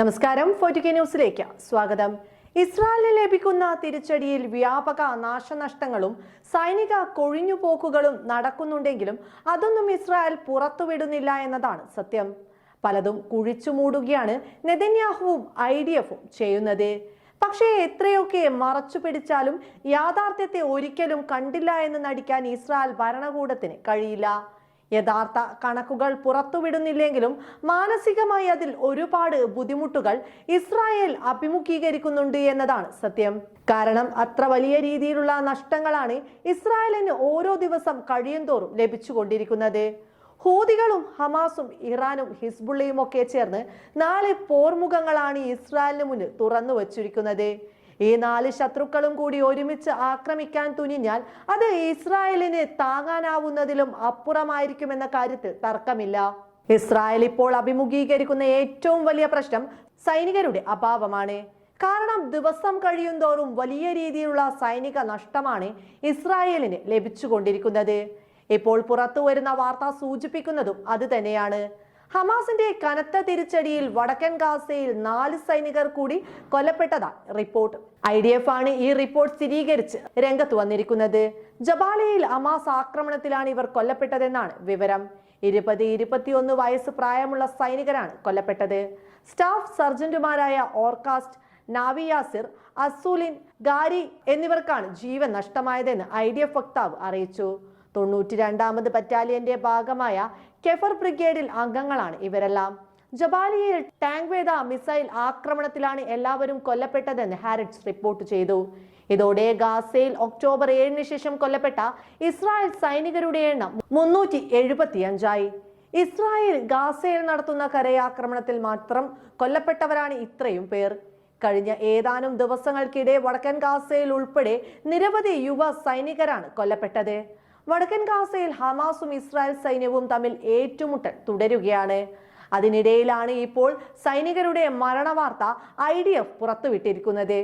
നമസ്കാരം. ഫോർട്ടിക്കെ ന്യൂസിലേക്ക് സ്വാഗതം. ഇസ്രായേലിന് ലഭിക്കുന്ന തിരിച്ചടിയിൽ വ്യാപക നാശനഷ്ടങ്ങളും സൈനിക കൊഴിഞ്ഞുപോക്കുകളും നടക്കുന്നുണ്ടെങ്കിലും അതൊന്നും ഇസ്രായേൽ പുറത്തുവിടുന്നില്ല എന്നതാണ് സത്യം. പലതും കുഴിച്ചു മൂടുകയാണ് നെതന്യാഹുവും ഐ ഡി എഫും ചെയ്യുന്നത്. പക്ഷേ എത്രയൊക്കെ മറച്ചു പിടിച്ചാലും യാഥാർത്ഥ്യത്തെ ഒരിക്കലും കണ്ടില്ല എന്ന് നടിക്കാൻ ഇസ്രായേൽ ഭരണകൂടത്തിന് കഴിയില്ല. യഥാർത്ഥ കണക്കുകൾ പുറത്തുവിടുന്നില്ലെങ്കിലും മാനസികമായി അതിൽ ഒരുപാട് ബുദ്ധിമുട്ടുകൾ ഇസ്രായേൽ അഭിമുഖീകരിക്കുന്നുണ്ട് എന്നതാണ് സത്യം. കാരണം അത്ര വലിയ രീതിയിലുള്ള നഷ്ടങ്ങളാണ് ഇസ്രായേലിന് ഓരോ ദിവസം കഴിയുന്തോറും ലഭിച്ചുകൊണ്ടിരിക്കുന്നത്. ഹൂതികളും ഹമാസും ഇറാനും ഹിസ്ബുള്ളയും ഒക്കെ ചേർന്ന് നാല് പോർമുഖങ്ങളാണ് ഇസ്രായേലിന് മുന്നിൽ തുറന്നു വച്ചിരിക്കുന്നത് ഈ നാല് ശത്രുക്കളും കൂടി ഒരുമിച്ച് ആക്രമിക്കാൻ തുനിഞ്ഞാൽ അത് ഇസ്രായേലിന് താങ്ങാനാവുന്നതിലും അപ്പുറമായിരിക്കുമെന്ന കാര്യത്തിൽ തർക്കമില്ല. ഇസ്രായേൽ ഇപ്പോൾ അഭിമുഖീകരിക്കുന്ന ഏറ്റവും വലിയ പ്രശ്നം സൈനികരുടെ അഭാവമാണ്. കാരണം ദിവസം കഴിയുന്തോറും വലിയ രീതിയിലുള്ള സൈനിക നഷ്ടമാണ് ഇസ്രായേലിന് ലഭിച്ചുകൊണ്ടിരിക്കുന്നത്. ഇപ്പോൾ പുറത്തു വരുന്ന വാർത്ത സൂചിപ്പിക്കുന്നതും അത് തന്നെയാണ്. ഹമാസിന്റെ കനത്ത തിരിച്ചടിയിൽ വടക്കൻ ഗാസയിൽ നാല് സൈനികർ കൂടി കൊല്ലപ്പെട്ടതാ റിപ്പോർട്ട്. ഐ ഡി എഫ് ആണ് ഈ റിപ്പോർട്ട് സ്ഥിരീകരിച്ച് രംഗത്ത് വന്നിരിക്കുന്നത്. ജബാലയിൽ ഹമാസ് ആക്രമണത്തിലാണ് ഇവർ കൊല്ലപ്പെട്ടതെന്നാണ് വിവരം. ഇരുപത് ഇരുപത്തിയൊന്ന് വയസ്സ് പ്രായമുള്ള സൈനികരാണ് കൊല്ലപ്പെട്ടത്. സ്റ്റാഫ് സർജന്റുമാരായ ഓർക്കാസ്റ്റ് നാവിയാസിർ അസൂലിൻ ഗാരി എന്നിവർക്കാണ് ജീവൻ നഷ്ടമായതെന്ന് ഐ ഡി എഫ് വക്താവ് അറിയിച്ചു. തൊണ്ണൂറ്റി രണ്ടാമത് ബറ്റാലിയന്റെ ഭാഗമായ കെഫർ ബ്രിഗേഡിൽ അംഗങ്ങളാണ് ഇവരെല്ലാം. ജബാലിയയിൽ ടാങ്ക് വേദ മിസൈൽ ആക്രമണത്തിലാണ് എല്ലാവരും കൊല്ലപ്പെട്ടതെന്ന് ഹാരിറ്റ്സ് റിപ്പോർട്ട് ചെയ്തു. ഇതോടെ ഗാസയിൽ ഒക്ടോബർ ഏഴിന് ശേഷം കൊല്ലപ്പെട്ട ഇസ്രായേൽ സൈനികരുടെ എണ്ണം മുന്നൂറ്റി എഴുപത്തിയഞ്ചായി ഇസ്രായേൽ ഗാസയിൽ നടത്തുന്ന കരയാക്രമണത്തിൽ മാത്രം കൊല്ലപ്പെട്ടവരാണ് ഇത്രയും പേർ. കഴിഞ്ഞ ഏതാനും ദിവസങ്ങൾക്കിടെ വടക്കൻ ഗാസയിൽ ഉൾപ്പെടെ നിരവധി യുവ സൈനികരാണ് കൊല്ലപ്പെട്ടത്. വടക്കൻ ഗാസയിൽ ഹമാസും ഇസ്രായേൽ സൈന്യവും തമ്മിൽ ഏറ്റുമുട്ടൽ തുടരുകയാണ്. അതിനിടയിലാണ് ഇപ്പോൾ സൈനികരുടെ മരണവാർത്ത ഐ ഡി എഫ് പുറത്തുവിട്ടിരിക്കുന്നത്.